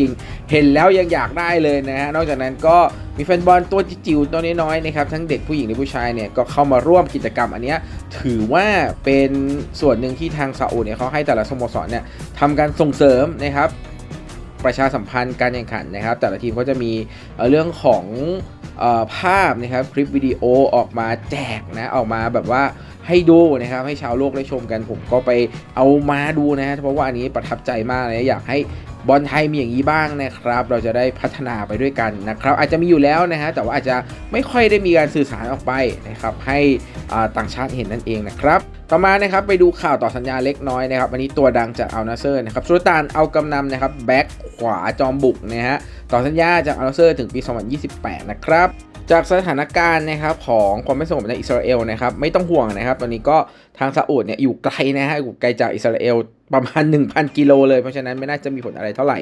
จริงเห็นแล้วยังอยากได้เลยนะฮะนอกจากนั้นก็มีแฟนบอลตัวจิ๋วตัวน้อยๆนะครับทั้งเด็กผู้หญิงและผู้ชายเนี่ยก็เข้ามาร่วมกิจกรรมอันนี้ถือว่าเป็นส่วนหนึ่งที่ทางซาอุเนี่ยเขาให้แต่ละสโมสรเนี่ยทำการส่งเสริมนะครับ ประชาสัมพันธ์การแข่งขันนะครับ แต่ละทีมก็จะมีเรื่องของอภาพนะครับคลิปวิดีโอออกมาแจกนะออกมาแบบว่า ให้ดูนะครับให้ชาวโลกได้ชมกัน ผมก็ไปเอามาดูนะฮะเพราะว่าอันนี้ประทับใจมากเลยอยากให้บอลไทยมีอย่างนี้บ้างนะครับ เราจะได้พัฒนาไปด้วยกันนะครับ อาจจะมีอยู่แล้วนะฮะแต่ว่าอาจจะไม่ค่อยได้มีการสื่อสารออกไปนะครับให้ต่างชาติเห็นนั่นเองนะครับต่อมานะครับไปดูข่าวต่อสัญญาเล็กน้อยนะครับอันนี้ตัวดังจากอัลนาเซอร์นะครับสุลต่านเอากำนำนะครับแบ็คขวาจอมบุกนะฮะต่อสัญญาจากอัลนาเซอร์ถึงปี 2028 นะครับ จากสถานการณ์นะครับของความไม่สงบในอิสราเอลนะครับไม่ต้องห่วงนะครับ ตอนนี้ก็ทางซาอุดเนี่ยอยู่ไกลนะฮะอยู่ไกลจากอิสราเอลประมาณ 1,000 กิโลเลยเพราะฉะนั้นไม่น่าจะมีผลอะไรเท่าไหร่